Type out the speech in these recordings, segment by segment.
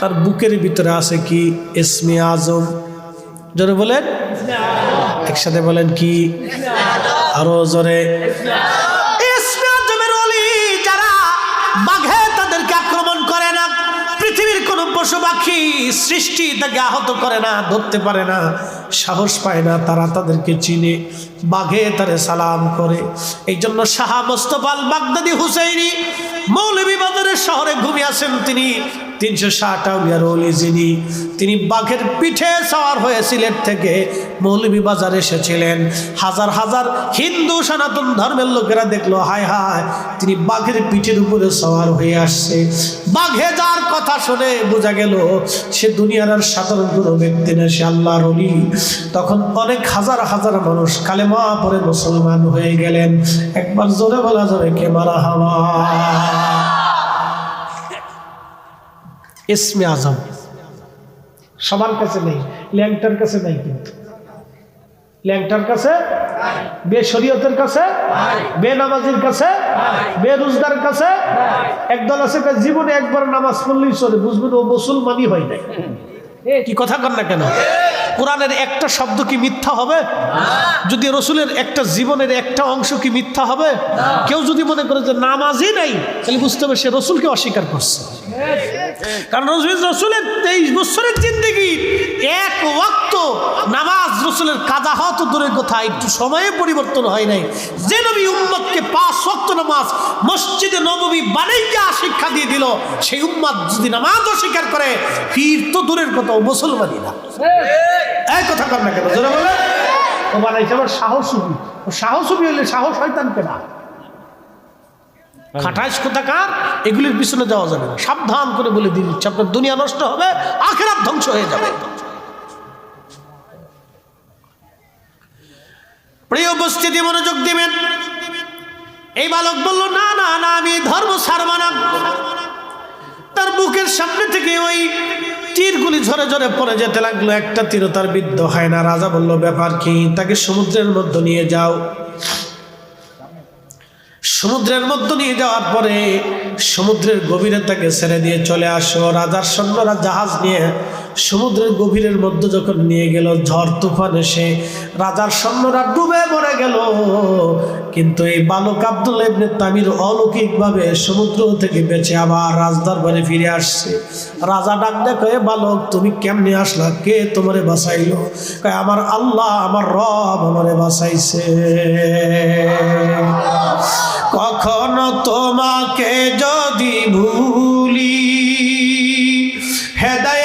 তার বুকের ভিতরে আছে কি? ইসমে আজম। জোরে বলেন। একসাথে বলেন কি? আরও জোরে। বাঘে তাদেরকে আক্রমণ করে না, পৃথিবীর কোনো পশু পাখি সৃষ্টি তাকে আহত করে না, ধরতে পারে না। সাহস পায় না, তারা তাদেরকে চিনে, বাঘে তারে সালাম করে। এই জন্য শাহ মোস্তফাল বাগদাদি হুসাইনি মৌলভী বাজারের শহরে ঘুমিয়ে আসেন তিনি। তিনশো ষাট আউলিয়ার অলি যিনি, তিনি বাঘের পিঠে সওয়ার হয়ে সিলেট থেকে মৌলভী বাজার এসেছিলেন। হাজার হাজার হিন্দু সনাতন ধর্মের লোকেরা দেখল, হায় হায়, তিনি বাঘের পিঠের উপরে সওয়ার হয়ে আসছে। বাঘে যার কথা শুনে বোঝা গেল, সে দুনিয়ার আর সাধারণ কোনো ব্যক্তি না, সে আল্লাহর অলি তখন অনেক হাজার হাজার মানুষ কালেমা পরে মুসলমান হয়ে গেলেন। একবার জোরে বলা যাবে, কে মারা হাওয়া? ইসমে আজম। সবার কাছে নেই, ল্যাংটার কাছে নেই কিন্তু। ল্যাংটার কাছে বে শরীয়তের কাছে বে নামাজির কাছে বে রোজগার কাছে, একদল আছে জীবনে একবার নামাজ পড়লেই চলে। বুঝবেন, ও মুসলমানই হয় নাই। কি কথা কর না কেন? কোরআনের একটা শব্দ কি মিথ্যা হবে? যদি রসুলের একটা জীবনের একটা অংশ কি মিথ্যা হবে? কেউ যদি মনে করে যে নামাজই নাই, তাহলে বুঝতে হবে সে রসুলকে অস্বীকার করছে। কারণ রসুল রসুলের তেইশ বছরের জিন্দগি, এক রসুলের কাজা হওয়া তো দূরের কথা, একটু সময়ে পরিবর্তন হয় নাই। যে নবী উম্মতকে পাঁচ ওয়াক্ত নামাজ মসজিদে নবমী বানাইয়া শিক্ষা দিয়ে দিল, সেই উম্মত যদি নামাজ অস্বীকার করে ফির তো দূরের কথা, ও মুসলমানই না। এই কথা কর না কেন, জোরে বলে। ও বানাইছে আবার সাহসুবি ও সাহসুবি হলে সাহস হয়তাম কেনা খাটাইশ কোথাকার, এগুলির পিছনে যাওয়া যাবে না। সাবধান করে বলে দিয়ে দিচ্ছে আপনার দুনিয়া নষ্ট হবে, আখেরাত ধ্বংস হয়ে যাবে। প্রিয় উপস্থিতি মনোযোগ দিবেন। এই বালক বলল, না না না, আমি ধর্ম ছাড়ব না। তার বুকের সামনে থেকে ওই তীরগুলি ঝরে ঝরে পড়ে যেতে লাগল। একটা তীরও তার বিদ্ধ হয় না। রাজা বলল, ব্যাপার কি? তাকে সমুদ্রের মধ্যে নিয়ে যাও। সমুদ্রের মধ্যে নিয়ে যাওয়ার পরে সমুদ্রের গভীরে তাকে ছেড়ে দিয়ে চলে আসো। রাজার সৈন্যরা জাহাজ নিয়ে সমুদ্রের গভীরের মধ্যে যখন নিয়ে গেল ঝড় তুফান এসে, রাজার সৈন্যরা ডুবে মরে গেল। কিন্তু এই বালক আব্দুল ইবনে তামির অলৌকিকভাবে সমুদ্র থেকে বেঁচে আবার রাজদরবারে ফিরে আসছে। রাজা ডাক দেখো এ বালক, তুমি কেমনে আসলা? কে তোমারে বাঁচাইলো? কয়, আমার আল্লাহ, আমার রব আমারে বাঁচাইছে। কখনো তোমাকে যদি ভুলি হেদায়েতের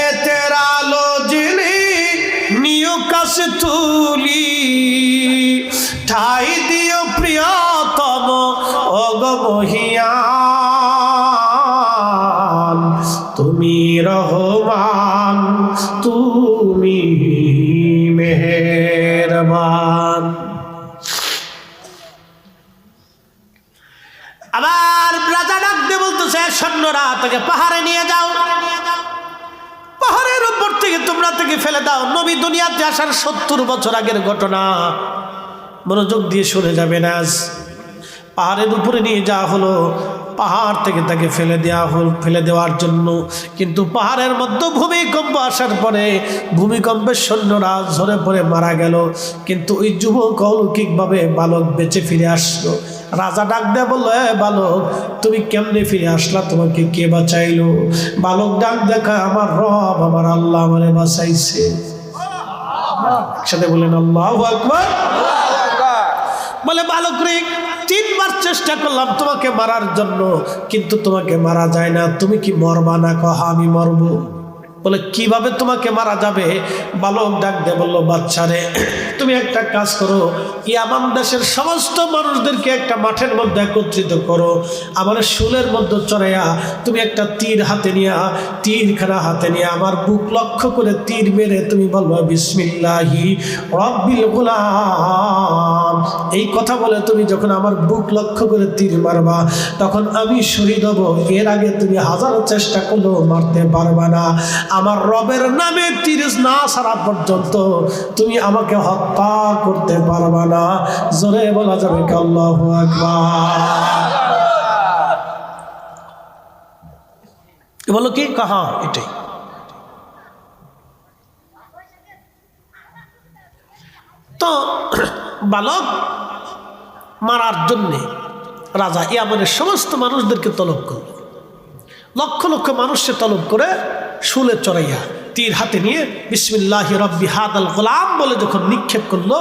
সৈন্যরা পাহাড়ে নিয়ে যাও। পাহাড়ের উপর থেকে তোমরা থেকে ফেলে দাও। নবী দুনিয়াতে আসার সত্তর বছর আগের ঘটনা। মনোযোগ দিয়ে শুনে যাবে না পাহাড়ের উপরে নিয়ে যাওয়া হলো। পাহাড় থেকে তাকে ফেলে দেওয়া হল ফেলে দেওয়ার জন্য। কিন্তু পাহাড়ের মধ্যে ভূমিকম্প আসার পরে ভূমিকম্পের সৈন্যরা ঝরে পড়ে মারা গেল। কিন্তু ওই যুবক অলৌকিকভাবে বালক বেঁচে ফিরে আসলো। রাজা ডাক দেয়া বলল, এ বালক, তুমি কেমনে ফিরে আসলা? তোমাকে কে বাঁচাইলো? বালক ডাক দেখা, আমার রব, আমার আল্লাহ আমারে বাঁচাইছে। একসাথে বলেন, আল্লাহ আকবার। বলে, বালক রে, তিনবার চেষ্টা করলাম তোমাকে মারার জন্য, কিন্তু তোমাকে মারা যায় না। তুমি কি মরবা না? কহ, আমি মরবো? বলে, কীভাবে তোমাকে মারা যাবে? বালক ডাক দে বলল বাচ্চারে তুমি একটা কাজ করো ইয়ামান দেশের সমস্ত মানুষদেরকে একটা মাঠের মধ্যে একত্রিত করো, আমার শুলের মধ্যে চড়াইয়া তুমি একটা তীর হাতে নিয়া, তীরখানা হাতে নিয়ে আমার বুক লক্ষ্য করে তীর মেরে তুমি বলবা, বিসমিল্লাহি রব্বিল গুলাম। এই কথা বলে তুমি যখন আমার বুক লক্ষ্য করে তীর মারবা, তখন আমি শহীদ হব। এর আগে তুমি হাজারো চেষ্টা করলেও মারতে পারবা না। আমার রবের নামে তিরিশ না সারা পর্যন্ত তুমি আমাকে হত্যা করতে পারবা না। জোরে বলা যাবে আল্লাহু বলো কি? কাহা এটাই। তো, বালক মারার জন্যে রাজা ইয়ামানের সমস্ত মানুষদেরকে তলব করল। লক্ষ লক্ষ মানুষকে তলব করে শুলে চড়াইয়া তীর হাতে নিয়ে বিসমিল্লাহ রব্বি হাদাল গোলাম বলে যখন নিক্ষেপ করল,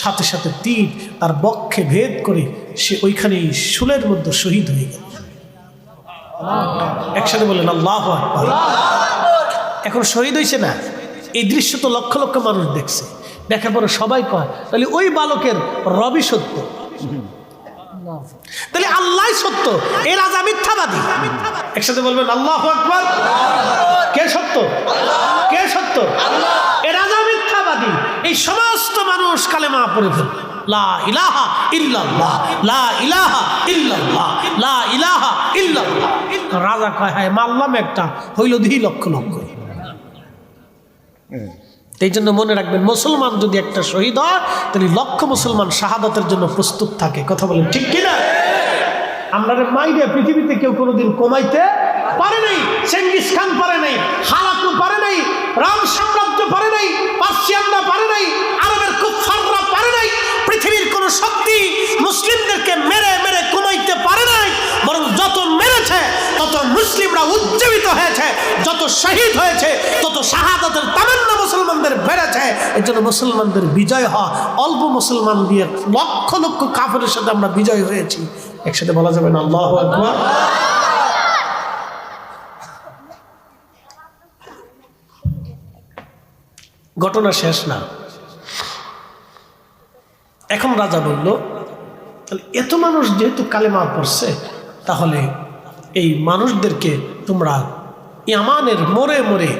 সাথে সাথে তীর তার বক্ষে ভেদ করে সে ওইখানেই শুলের মধ্যে শহীদ হয়ে গেল। একসাথে বললেন আল্লাহ এখন শহীদ হয়েছে না? এই দৃশ্য তো লক্ষ লক্ষ মানুষ দেখছে। দেখার পরে সবাই কয়, তাহলে ওই বালকের রবি সত্য? তাহলে আল্লাহ সত্য এ রাজা মিথ্যাবাদী। একসাথে বলবেন, আল্লাহ আকবার। কে সত্য? কে সত্য? এ রাজা মিথ্যাবাদী। এই সমস্ত মানুষ কালেমা পড়ে ফেলবে। লা ইলাহা লা ইলাহা লা ইলাহা রাজা কয়, হায়, মারলাম একটা, হইল দিহি লক্ষ লক্ষ। এই জন্য মনে রাখবেন, মুসলমান যদি একটা শহীদ হয়, তাহলে লক্ষ মুসলমান শাহাদাতের জন্য প্রস্তুত থাকে। কথা বলেন, ঠিক কিনা? আমরা মাইরে পৃথিবীতে কেউ কোনোদিন কমাইতে পারে নাই, চেঙ্গিস খান পারে নাই, হালাকু পারে নাই, রাম সাম্রাজ্য পারে নাই, পার্সিয়ানরা পারে নাই, আরবের কুফাররা পারে নাই, পৃথিবীর কোন শক্তি মুসলিমদেরকে মেরে মেরে কমাইতে পারে নাই বরং যত মেরেছে তত মুসলিমরা উজ্জীবিত হয়েছে, যত শহীদ হয়েছে, তত শাহাদাতের তামান্না মুসলমানদের বেড়েছে, এর জন্য মুসলমানদের বিজয় হওয়া, অল্প মুসলমান দিয়ে লক্ষ লক্ষ কাফের সাথে আমরা বিজয় হয়েছি। একসাথে বলা যাবে না? আল্লাহ আকবার। ঘটনা শেষ না। এখন রাজা বলল, তাহলে এত মানুষ যেহেতু কালেমা পড়ছে, তাহলে এই মানুষদেরকে তোমরা ইয়ামানের মোড়ে মোড়ে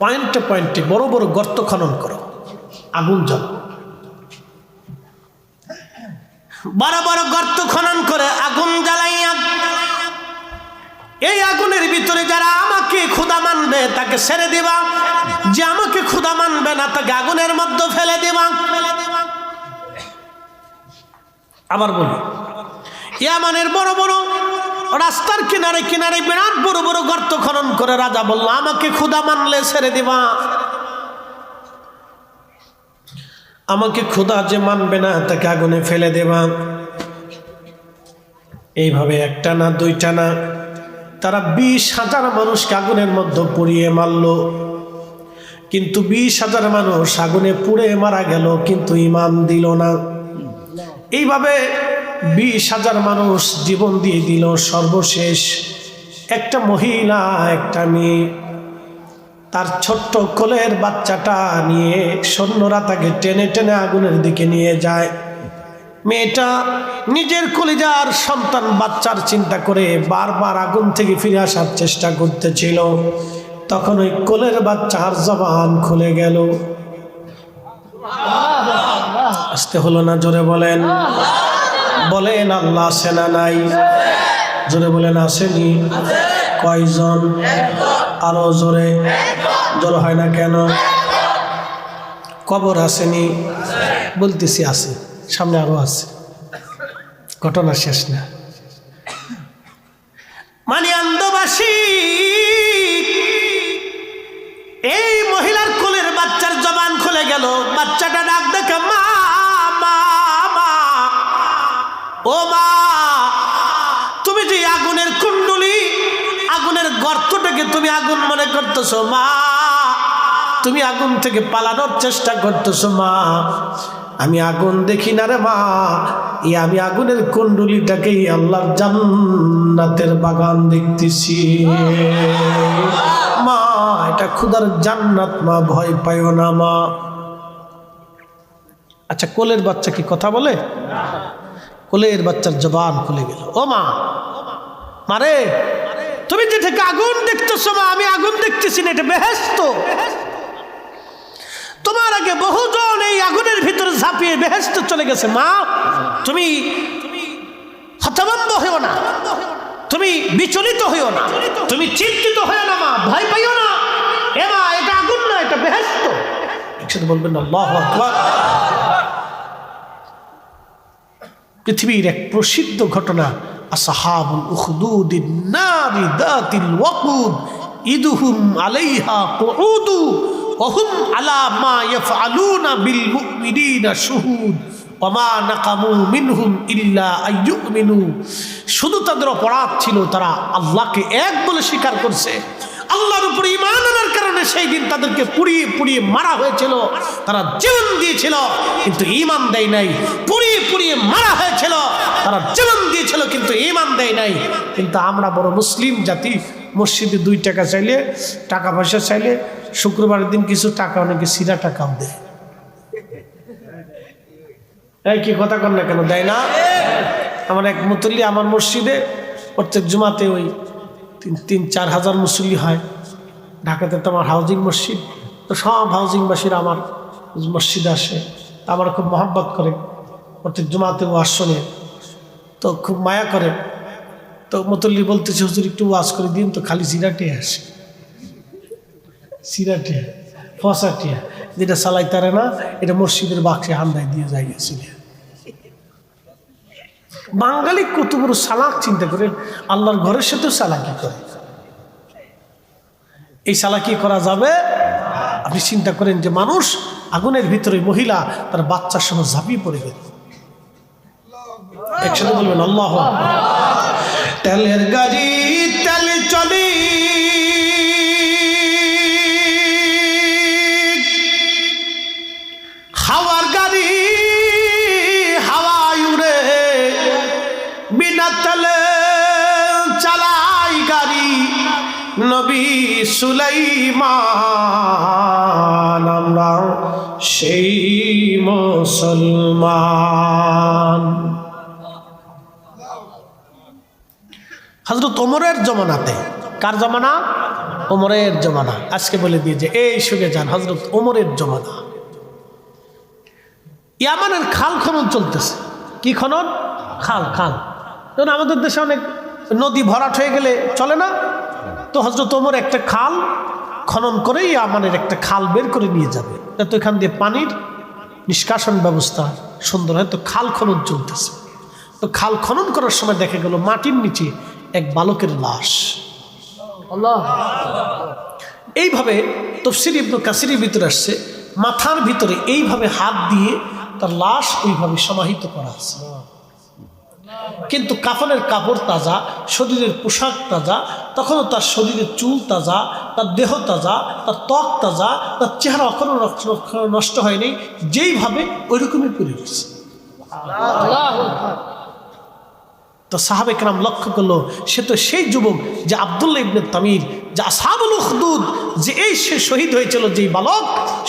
পয়েন্টে পয়েন্টে বড় বড় গর্ত খনন করো। আগুন জল বড় বড় গর্ত খনন করে আগুন জ্বালাইয়া এই আগুনের ভিতরে যারা আমাকে ক্ষুদা মানবে তাকে ছেড়ে দিবা। যে আমাকে ক্ষুদা মানবে না তাকে আগুনের মধ্যে ফেলে দিবা। আবার বলি ইয়ামানের বড় বড় রাস্তার কিনারে কিনারে বিরাট বড় বড় গর্ত খনন করে রাজা বলল, আমাকে ক্ষুদা মানলে ছেড়ে দিবা। আমাকে ক্ষুদা যে মানবে না, তাকে আগুনে ফেলে দেবা। এইভাবে একটা না, দুইটা না, তারা বিশ হাজার মানুষকে আগুনের মধ্যে পুড়িয়ে মারল। কিন্তু বিশ হাজার মানুষ আগুনে পুড়ে মারা গেল, কিন্তু ইমান দিল না। এইভাবে বিশ হাজার মানুষ জীবন দিয়ে দিল সর্বশেষ। একটা মহিলা, একটা মেয়ে। তার ছোট্ট কোলের বাচ্চাটা নিয়ে সৈন্যরা তাকে টেনে টেনে আগুনের দিকে নিয়ে যায়। মেয়েটা নিজের কলিজার সন্তান বাচ্চার চিন্তা করে বারবার আগুন থেকে ফিরে আসার চেষ্টা করতেছিল। তখন ওই কোলের বাচ্চার জবান খুলে গেল। আসতে হলো না, জোরে বলেন। বলেন আল্লাহ সেনা নাই? জোরে বলেন আসেনি? কয়জন? আরও জোরে। জোর হয় না কেন? কবর আসেনি? বলতেছি আছে। সামনে আরও আছে। ঘটনা শেষ না। মানে আন্দবাসী এই মহিলার কোলের বাচ্চার জবান খুলে গেল। বাচ্চাটা ডাক দেখে, মা ও মা, তুমি যে আগুনের কুণ্ডলি, আগুনের গর্তটাকে তুমি আগুন মনে করতেছো, মা, তুমি আগুন থেকে পালানোর চেষ্টা করতেছো, মা। আমি আগুন দেখি না রে মা, এই আমি আগুনের কুণ্ডলিটাকেই আল্লাহর জান্নাতের বাগান দেখতেছি। মা, এটা খুদার জান্নাত, মা, ভয় পাইও না, মা। আচ্ছা কোলের বাচ্চা কি কথা বলে? কোলের বাচ্চার জবান খুলে গেল, ও মা মারে তুমি যে থেকে আগুন দেখতেছো মা, আমি আগুন দেখতেছি না, এটা বেহেস্ত তোমার আগে বহুজন এই আগুনের ভিতরে ঝাঁপিয়ে বেহেস্ত চলে গেছে, মা, তুমি হতভম্ব হইও না, তুমি বিচলিত হইও না, তুমি চিন্তিত হইও না, মা, ভয় পাইও না। এ মা, এটা আগুন না, এটা বেহেস্ত একসাথে বলবেন, আল্লাহ আকবার। পৃথিবীর এক প্রসিদ্ধ ঘটনা, আসহাবুল উখদুদিন নারি দাতিল ওয়াকুদ, ইদুহুম আলাইহা কুউদু, ওহুম আলা মা ইয়াফআলুনা বিল মুমিনিনা শুহুদ ওমা নাকামু মিনহুম ইল্লা আইয়ুমিনু। শুধু তাদের অপরাধ ছিল, তারা আল্লাহকে এক বলে স্বীকার করছে। আল্লাহর উপরে ইমান আনার কারণে সেই দিন তাদেরকে পুড়িয়ে পুড়িয়ে মারা হয়েছিল। তারা জীবন দিয়েছিল, কিন্তু ইমান দেয় নাই। পুড়িয়ে পুড়িয়ে মারা হয়েছিল, তারা জীবন দিয়েছিল, কিন্তু ইমান দেয় নাই। কিন্তু আমরা বড় মুসলিম জাতি, মসজিদে দুই টাকা চাইলে, টাকা পয়সা চাইলে, শুক্রবারের দিন কিছু টাকা, অনেকে সিরা টাকাও দেয়। কি কথা কর না কেন? দেয় না? আমার এক মুতল্লি আমার মসজিদে প্রত্যেক জুমাতে ওই তিন তিন, চার হাজার মুসল্লি হয়। ঢাকাতে তো আমার হাউজিং মসজিদ। তো সব হাউজিংবাসীরা আমার মসজিদে আসে। আমার খুব মহাব্বত করে। প্রত্যেক জুমাতে ও আসনে তো খুব মায়া করে। তো মুতল্লি বলতেছে, হুজুর, একটু ওয়াজ করে দিন তো খালি সিরাটে আসে। সিরাটে ফসাটিয়া যেটা চালাই তারে না, এটা মসজিদের বাক্সে হান্দায় দিয়ে যাই গেছিল বাঙালি কত সালাক চিন্তা করেন, আল্লাহর ঘরের সাথেও সালাকি করে। এই সালাকি করা যাবে? আপনি চিন্তা করেন যে মানুষ আগুনের ভিতরে মহিলা, তার বাচ্চার সঙ্গে ঝাঁপিয়ে পড়ে গেল। একসাথে বলবেন, আল্লাহ তেলের গাড়ি সুলাইমান, আমরা সেই মুসলমান। হজরত ওমরের জমানাতে, কার জমানা? ওমরের জমানা। আজকে বলে দিয়ে যে, এই সুগে যান হজরত ওমরের জমানা। ইয়ামানের খাল খনন চলতেছে। কি খনন? খাল খাল। যেমন আমাদের দেশে অনেক নদী ভরাট হয়ে গেলে চলে না? তো হজরত ওমর একটা খাল খনন করে ইয়ামানের একটা খাল বের করে নিয়ে যাবে। তো এখান দিয়ে পানির নিষ্কাশন ব্যবস্থা সুন্দর হয়। তো খাল খনন চলতেছে। তো খাল খনন করার সময় দেখা গেল মাটির নিচে এক বালকের লাশ। এইভাবে তফসির ইবনু কাসিরের ভিতরে আসছে। মাথার ভিতরে এইভাবে হাত দিয়ে তার লাশ ওইভাবে সমাহিত করা আছে। কিন্তু কাফনের কাপড় তাজা, শরীরের পোশাক তাজা, তখনও তার শরীরের চুল তাজা, তার দেহ তাজা, তার ত্বক তাজা, তার চেহারা এখনও নষ্ট হয়নি, যেইভাবে ওইরকমই পড়ে গেছে তো সাহাবে কেরাম লক্ষ্য করল সে তো সেই যুবক যে আবদুল্লাহ ইবনে তামির যে আসাবুল উখদুদ যে এই সে শহীদ হয়েছিল যেই বালক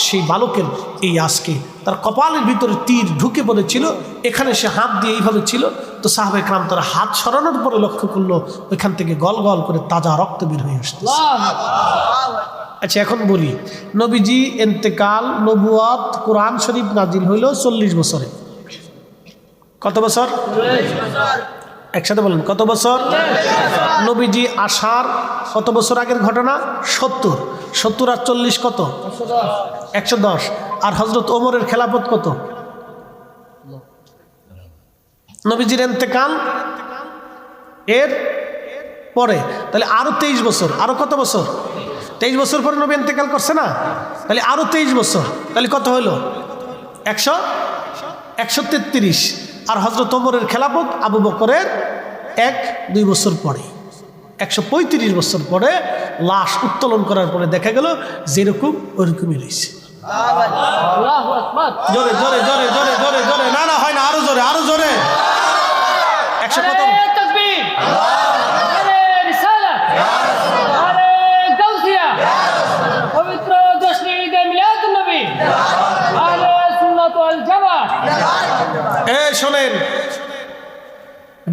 সেই বালকের এই আজকে তার কপালের ভিতরে তীর ঢুকে পড়েছিল এখানে সে হাত দিয়ে এইভাবে ছিল। তো সাহাবে কেরাম তার হাত সরানোর পরে লক্ষ্য করল ওইখান থেকে গল গল করে তাজা রক্ত বের হয়ে আসছে আচ্ছা এখন বলি নবীজি এন্তেকাল নবুয়াত কোরআন শরীফ নাজিল হইল চল্লিশ বছরে। কত বছর। একসাথে বলেন, কত বছর? নবীজি আসার কত বছর আগের ঘটনা? সত্তর। সত্তর আর চল্লিশ কত? একশো দশ। আর হজরত ওমরের খেলাপথ কত? নবীজির এন্তেকাল এর পরে। তাহলে আরও তেইশ বছর। আরও কত বছর? তেইশ বছর পরে নবী এন্তেকাল করছে না? তাহলে আরও তেইশ বছর। তাহলে কত হইল একশো? একশো তেত্রিশ। আর হজরত ওমরের খেলাফত আবু বকরের এক দুই বছর পরে। একশো পঁয়ত্রিশ বছর পরে লাশ উত্তোলন করার পরে দেখা গেল যেরকম ওইরকমই রয়েছে। জোরে জোরে জোরে জোরে জোরে জোরে না না হয় না আরও জোরে আরও জোরে। একশো কত নারে তাকবীর নারে রিসালাত নারে গাউসিয়া পবিত্র জশ্নে ঈদে মিলাদুন নবী আহলে সুন্নাত ওয়াল জামাত এ শোনেন।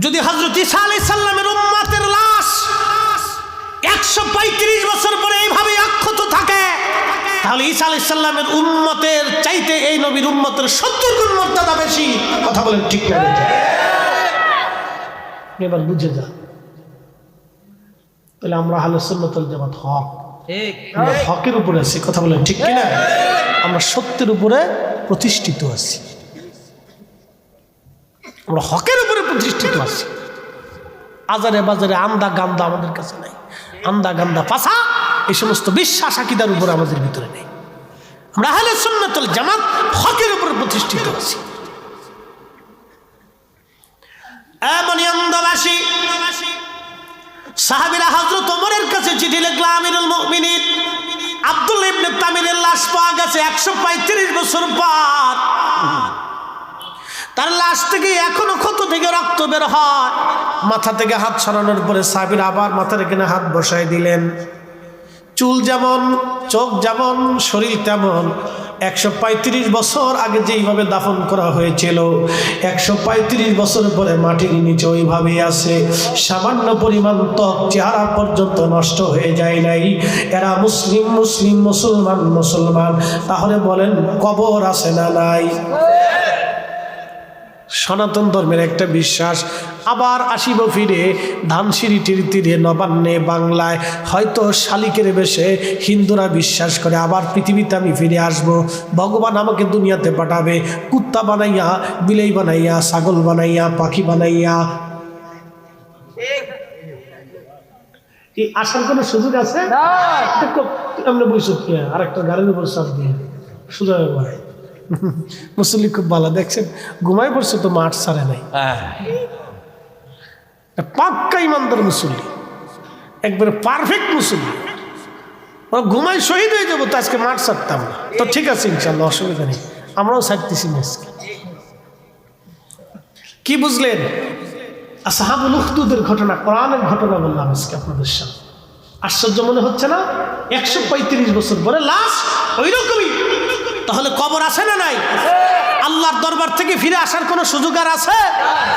যদি হজরত ইসা আলাই সাল্লামের উম্মাতের লাশ একশো পঁয়ত্রিশ বছর পরে এইভাবে অক্ষত থাকে তাহলে ঈসা আলাই সাল্লামের উম্মতের চাইতে এই নবীর উম্মতের সত্তর গুণ মর্যাদা বেশি। কথা বলেন ঠিক না? এবার বুঝে যা তাহলে আমরা হালে সুন্নতল জামাত হক। আমরা হকের উপরে আছি কথা বলেন ঠিক কিনা? আমরা সত্যের উপরে প্রতিষ্ঠিত আছি। আমরা হকের উপরে প্রতিষ্ঠিত আছি। আজারে বাজারে আন্দা গান্দা আমাদের কাছে নাই। আন্দা গান্দা পাশা এই সমস্ত বিশ্বাস আকিদার উপর আমাদের ভিতরে নেই। আমরা আহলে সুন্নাতুল জামাত হকের উপরে প্রতিষ্ঠিত আছি। এমনই অন্ধবাসী সাহাবিরা হজরত ওমরের কাছে চিঠি লিখলা, আমিরুল আব্দুল ইবনে তামিরের লাশ পাওয়া গেছে একশো পঁয়ত্রিশ বছর পর। তার লাশ থেকে এখনও ক্ষত থেকে রক্ত বের হয়। মাথা থেকে হাত সরানোর পরে সাবির আবার মাথার এখানে হাত বসাই দিলেন। চুল যেমন, চোখ যেমন, শরীর তেমন। একশো পঁয়ত্রিশ বছর আগে যেইভাবে দাফন করা হয়েছিল, একশো পঁয়ত্রিশ বছর পরে মাটির নিচে ওইভাবেই আছে। সামান্য পরিমাণ ত্বক, চেহারা পর্যন্ত নষ্ট হয়ে যায় নাই। এরা মুসলিম মুসলিম, মুসলমান মুসলমান। তাহলে বলেন কবর আছে না নাই? সনাতন ধর্মের একটা বিশ্বাস। আবার আসিব ফিরে ধানসিঁড়িটির তীরে নবান্নে বাংলায়। হয়তো শালিকের বেশে হিন্দুরা বিশ্বাস করে আবার পৃথিবীতে আমি ফিরে আসব। ভগবান আমাকে দুনিয়াতে পাঠাবে। কুত্তা বানাইয়া বিলেই বানাইয়া ছাগল বানাইয়া পাখি বানাইয়া। কি আসার কোনো সুযোগ আছে? আমরা বইস আর একটা গাড়ির উপর চাপ দিয়ে। সুযোগ হয় মুসল্লি খুব ভালো। দেখছেন ঘুমাই পড়ছে তো মাঠ সারে নাই। পাক্কা ইমানদার মুসল্লি। একবারে পারফেক্ট মুসল্লি। ঘুমাই শহীদ হয়ে যাব তো আজকে মাঠ সারতাম না। তো ঠিক আছে ইনশাল্লাহ অসুবিধা নেই। আমরাও না আজকে কি বুঝলেন? সাহাবুল উখদুদের ঘটনা কোরআনের ঘটনা বললাম আজকে আপনাদের সামনে। আশ্চর্য মনে হচ্ছে না? একশো পঁয়ত্রিশ বছর পরে লাশ ওই রকমই তাহলে কবর আছে না নাই? আল্লাহর দরবার থেকে ফিরে আসার কোনো সুযোগ আর আছে?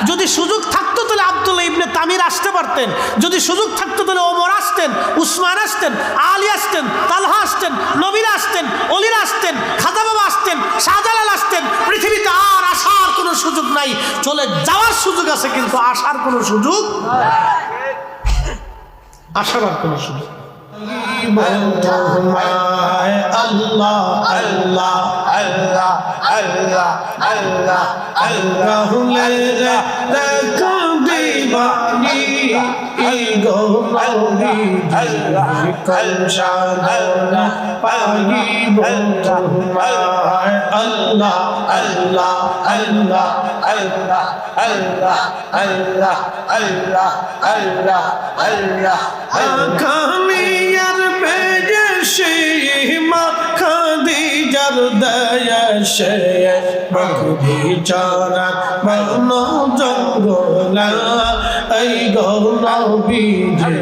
যদি সুযোগ থাকতো তাহলে আব্দুল ইবনে তামির আসতে পারতেন। যদি সুযোগ থাকতো তাহলে ওমর আসতেন, উসমান আসতেন, আলী আসতেন, তালহা আসতেন নবীরা আসতেন, অলিরা আসতেন, খাজা বাবা আসতেন, শাহজালাল আসতেন, পৃথিবীতে আর আসার কোনো সুযোগ নাই। চলে যাওয়ার সুযোগ আছে, কিন্তু আসার কোনো সুযোগ আসার আর কোনো সুযোগ আল্লাহ আল্লাহ Allah, Allah, Allah, Allah. রাহুলের কান্দিবানি গো কলসাদনা পাগিব তোমায় আল্লাহ আল্লাহ আল্লাহ Allah, Allah, Allah, Allah, Allah, Allah, Allah. খানিয়ার বেজে সীমা খাদিজার দয়াশে বকরি চরার বন জঙ্গলা এই গৌনবী যে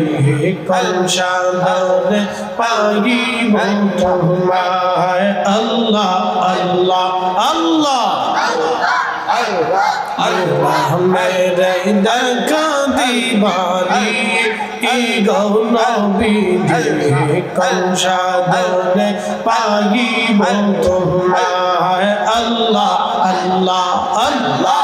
কলসাদনে পাগিব তোমায় আল্লাহ আল্লাহ আল্লাহ আল্লাহ মেরে দেখা দিবানি ই গৌনবী যে কলসাদনে পাগিব তোমায় আল্লাহ আল্লাহ আল্লাহ,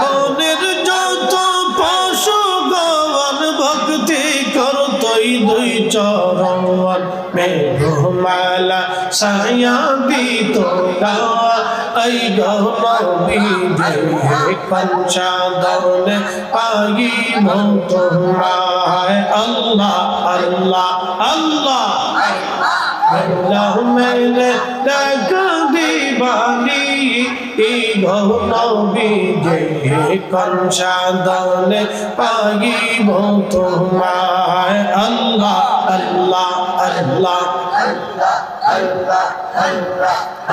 মনের যত পশু গবন ভক্তি করতই দুই চরণ মেঘমালা সায়া দিত গাওয়া। এই গৌরবী দেহে পঞ্চাদনে পাগিব তোমায় আল্লাহ আল্লাহ আল্লাহ আল্লাহ মেরে ডাক দিবানি এই গৌরবী যে কনসাদনে পাগিব তোমায় আল্লাহ আল্লাহ আল্লাহ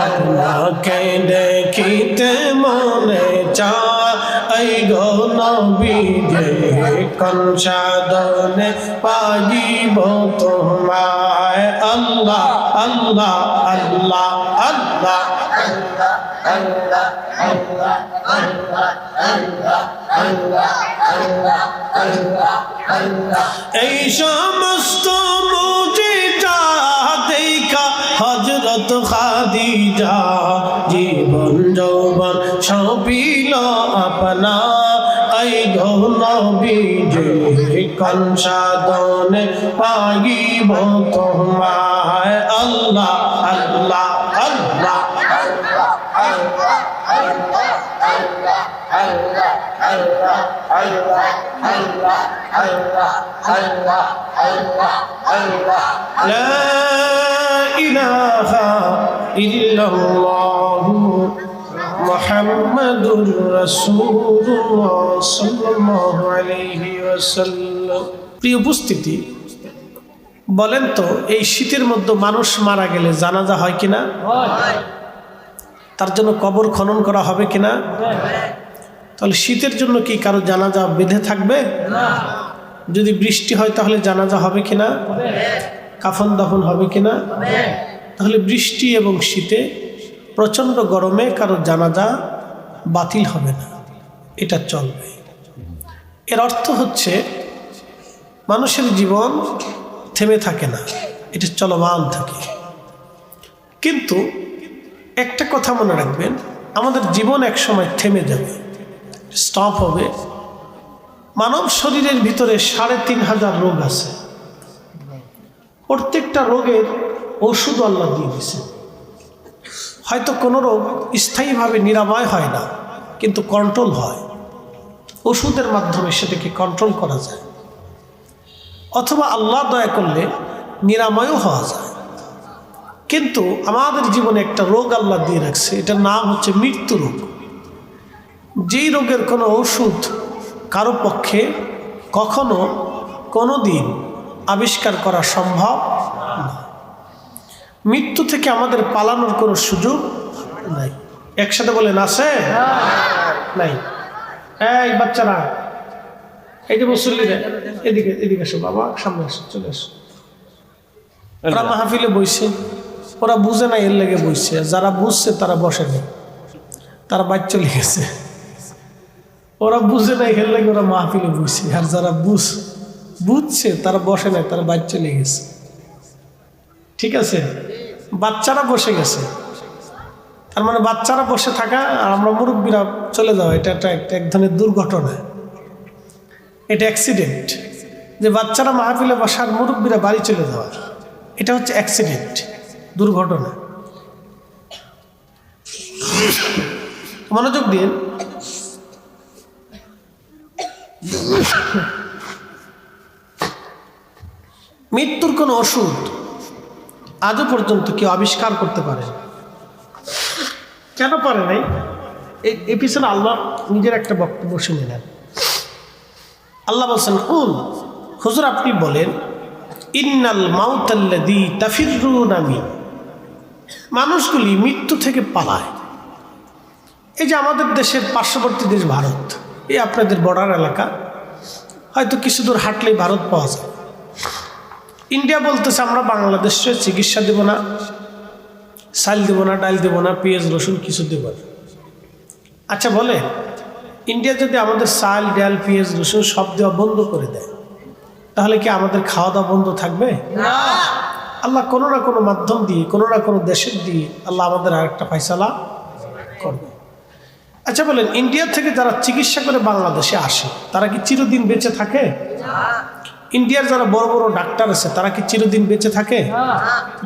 আল্লাহকে দেখিতে মনে চায়, এই গৌরবী যে কনসাদনে পাগিব তোমায়? আল্লাহ আল্লাহ আল্লাহ আল্লাহ। এই সমস্ত দেখা হজরত খাদিজা জীবন যৌবন সপিল আপনা এই গৌনবী যে কনসাদনে পাগিব তোমায় আল্লাহ আল্লাহ আল্লাহ আল্লাহ আল্লাহ আল্লাহ আল্লাহ আল্লাহ আল্লাহ لا إله إلا الله محمد رسول الله صلى الله عليه وسلم প্রিয় উপস্থিতি বলেন তো এই শীতের মধ্যে মানুষ মারা গেলে জানাজা হয় কিনা হয় তার জন্য কবর খনন করা হবে কিনা তাহলে শীতের জন্য কি কারো জানাজা বেঁধে থাকবে না যদি বৃষ্টি হয় তাহলে জানাজা হবে কিনা হবে কাফন দাফন হবে কিনা? হবে তাহলে বৃষ্টি এবং শীতে প্রচণ্ড গরমে কারও জানাজা বাতিল হবে না। এটা চলবে। এর অর্থ হচ্ছে মানুষের জীবন থেমে থাকে না। এটা চলমান থাকে। কিন্তু একটা কথা মনে রাখবেন, আমাদের জীবন এক সময় থেমে যাবে স্টপ হবে। মানব শরীরের ভিতরে সাড়ে তিন হাজার রোগ আছে। প্রত্যেকটা রোগের ওষুধ আল্লাহ দিয়ে দিছে হয়তো কোনো রোগ স্থায়ীভাবে নিরাময় হয় না, কিন্তু কন্ট্রোল হয়। ওষুধের মাধ্যমে সেটাকে কন্ট্রোল করা যায়। অথবা আল্লাহ দয়া করলে নিরাময়ও হওয়া যায়। কিন্তু আমাদের জীবনে একটা রোগ আল্লাহ দিয়ে রাখছে, এটার নাম হচ্ছে মৃত্যু রোগ। যেই রোগের কোনো ওষুধ কারও পক্ষে কখনো কোনো দিন আবিষ্কার করা সম্ভব মৃত্যু থেকে আমাদের পালানোর কোনো সুযোগ নাই। একসাথে বলেন আছে? নাই। এই বাচ্চারা এই যে মুসল্লিরা এদিকে এদিকে এসো বাবা সামনে এসো চলে এসো। ওরা মাহফিলে বইছে ওরা বুঝে না এর লেগে বইছে। আর যারা বুঝছে তারা বসে নেই। তারা বাইর চলে গেছে। ওরা বুঝে নাই এর লেগে ওরা মাহফিলে বইছে। আর যারা বুঝ বুঝছে, তারা বসে নাই, তারা বাইর চলে গেছে। ঠিক আছে? বাচ্চারা বসে গেছে। তার মানে বাচ্চারা বসে থাকা, আর আমরা মুরব্বীরা চলে যাওয়া, এটা একটা এক ধরনের দুর্ঘটনা। এটা অ্যাক্সিডেন্ট যে বাচ্চারা মাহফিলে বসার, মুরব্বীরা বাড়ি চলে যাওয়া এটা হচ্ছে অ্যাক্সিডেন্ট দুর্ঘটনা। মনোযোগ দিন মৃত্যুর কোনো ওষুধ আজও পর্যন্ত কেউ আবিষ্কার করতে পারে। কেন পারে নাই? এ পিছনে আল্লাহ নিজের একটা বক্তব্য শুনে নেন। আল্লাহ বলছেন কুল হুজুর আপনি বলেন, ইন্নাল মাউতাল্লাদি তাফিরু নামি মানুষগুলি মৃত্যু থেকে পালায়। এই যে আমাদের দেশের পার্শ্ববর্তী দেশ ভারত, এই আপনাদের বর্ডার এলাকা, হয়তো কিছু দূর হাঁটলেই ভারত পাওয়া যায়। ইন্ডিয়া বলতেছে আমরা বাংলাদেশে চিকিৎসা দেব না চাল দেবো না ডাল দেবো না পেঁয়াজ রসুন কিছু দেব না। আচ্ছা বলে ইন্ডিয়া যদি আমাদের চাল ডাল পেঁয়াজ রসুন সব দেওয়া বন্ধ করে দেয় তাহলে কি আমাদের খাওয়া দাওয়া বন্ধ থাকবে? আল্লাহ কোনো না কোনো মাধ্যম দিয়ে কোনো না কোনো দেশের দিয়ে আল্লাহ আমাদের আর একটা ফয়সালা করবে আচ্ছা বলেন ইন্ডিয়া থেকে যারা চিকিৎসা করে বাংলাদেশে আসে তারা কি চিরদিন বেঁচে থাকে? ইন্ডিয়ার যারা বড় বড় ডাক্তার আছে তারা কি চিরদিন বেঁচে থাকে?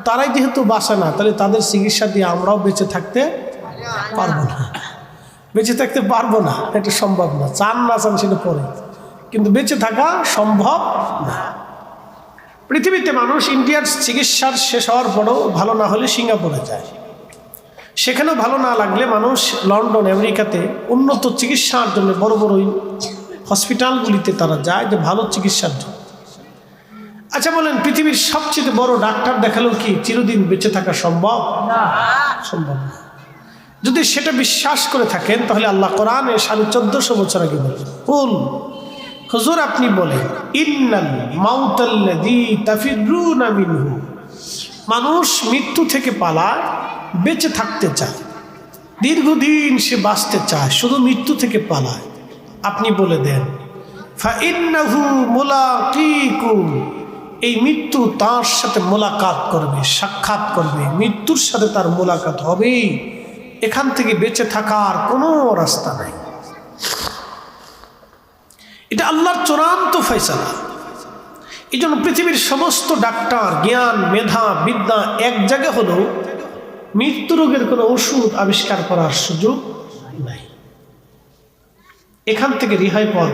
তারাই যেহেতু বাঁচে না তাহলে তাদের চিকিৎসা দিয়ে আমরাও বেঁচে থাকতে পারব না। বেঁচে থাকতে পারব না এটা সম্ভব না। চান না চান সেটা পরে। কিন্তু বেঁচে থাকা সম্ভব না। পৃথিবীতে মানুষ ইন্ডিয়ার চিকিৎসার শেষ হওয়ার পরও ভালো না হলে সিঙ্গাপুরে যায়। সেখানেও ভালো না লাগলে মানুষ লন্ডন আমেরিকাতে উন্নত চিকিৎসার জন্য বড় বড় হসপিটালগুলিতে তারা যায় যে ভালো চিকিৎসার জন্য। আচ্ছা বলেন পৃথিবীর সবচেয়ে বড় ডাক্তার দেখালেও কি চিরদিন বেঁচে থাকা সম্ভব? সম্ভব যদি সেটা বিশ্বাস করে থাকেন তাহলে আল্লাহ কোরআনে সাড়ে চোদ্দশো বছর আগে বলেন কোন হুজুর আপনি বলেন ইন্নাল মাউতাল্লাযী তাফিরুনা মিনহু। মানুষ মৃত্যু থেকে পালায় বেঁচে থাকতে চায়। দীর্ঘদিন সে বাঁচতে চায় শুধু মৃত্যু থেকে পালায়। আপনি বলে দেন ফাইন্নাহু মুলাকিকুম। এই মৃত্যু তার সাথে মোলাকাত করবে, সাক্ষাৎ করবে। মৃত্যুর সাথে তার মোলাকাত হবেই। এখান থেকে বেঁচে থাকার কোনো রাস্তা নাই। এটা আল্লাহর চূড়ান্ত ফয়সালা। এই জন্য পৃথিবীর সমস্ত ডাক্তার, জ্ঞান, মেধা, বিদ্যা এক জায়গায় হলেও মৃত্যু রোগের কোনো ওষুধ আবিষ্কার করার সুযোগ নাই। এখান থেকে রেহাই পাওয়ার